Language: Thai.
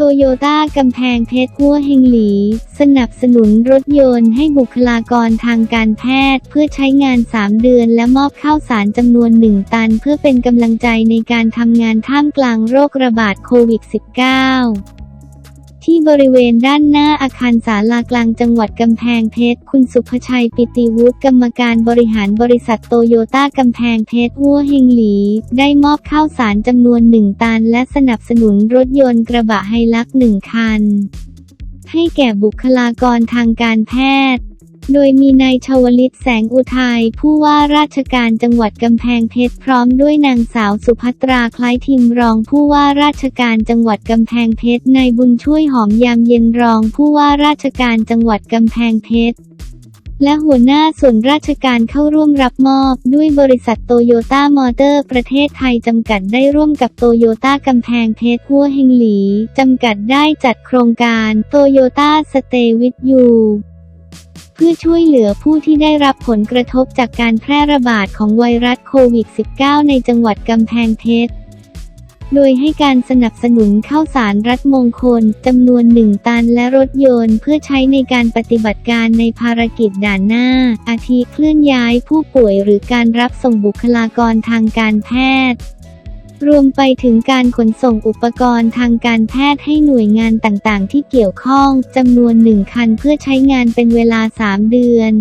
โตโยต้ากำแพงเพชรหัวเฮงหลี สนับสนุนรถยนต์ให้บุคลากรทางการแพทย์ เพื่อใช้งาน 3 เดือนและมอบข้าวสารจำนวน 1 ตัน เพื่อเป็นกำลังใจในการทำงานท่ามกลางโรคระบาดโควิด -19 ที่บริเวณด้านหน้าอาคารศาลากลางจังหวัดกำแพงเพชร คุณสุภชัยปิติวุฒิกรรมการบริหารบริษัทโตโยต้ากำแพงเพชรวัวเฮงหลี ได้มอบข้าวสารจำนวนหนึ่งตันและสนับสนุนรถยนต์กระบะไฮลักหนึ่งคัน ให้แก่บุคลากรทางการแพทย์ โดยมีนายชวลิตแสงอุทัยผู้ว่าราชการจังหวัดกำแพงเพชรพร้อมด้วยนางสาวสุภัตราคล้ายทิมรองผู้ว่าราชการจังหวัดกำแพงเพชรนายบุญช่วยหอมยามเย็นรองผู้ว่าราชการจังหวัดกำแพงเพชรและหัวหน้าส่วนราชการเข้าร่วมรับมอบด้วยบริษัทโตโยต้ามอเตอร์ประเทศไทยจำกัดได้ร่วมกับโตโยต้ากำแพงเพชรหัวเฮงหลีจำกัดได้จัดโครงการโตโยต้าสเตวิทยู พื่อช่วยเหลือผู้ที่ได้รับผลกระทบจากการแพร่ระบาดของไวรัสโควิด -19 ในจังหวัดกำแพงเพชร โดยให้การสนับสนุนข้าวสารรัฐมงคลจำนวนหนึ่งตันและรถยนต์ เพื่อใช้ในการปฏิบัติการในภารกิจด่านหน้า อาทิเคลื่อนย้ายผู้ป่วยหรือการรับส่งบุคลากรทางการแพทย์ รวมไปถึงการขนส่งอุปกรณ์ทางการแพทย์ให้หน่วยงานต่างๆ ที่เกี่ยวข้องจำนวนหนึ่งคันเพื่อใช้งานเป็นเวลา 3 เดือน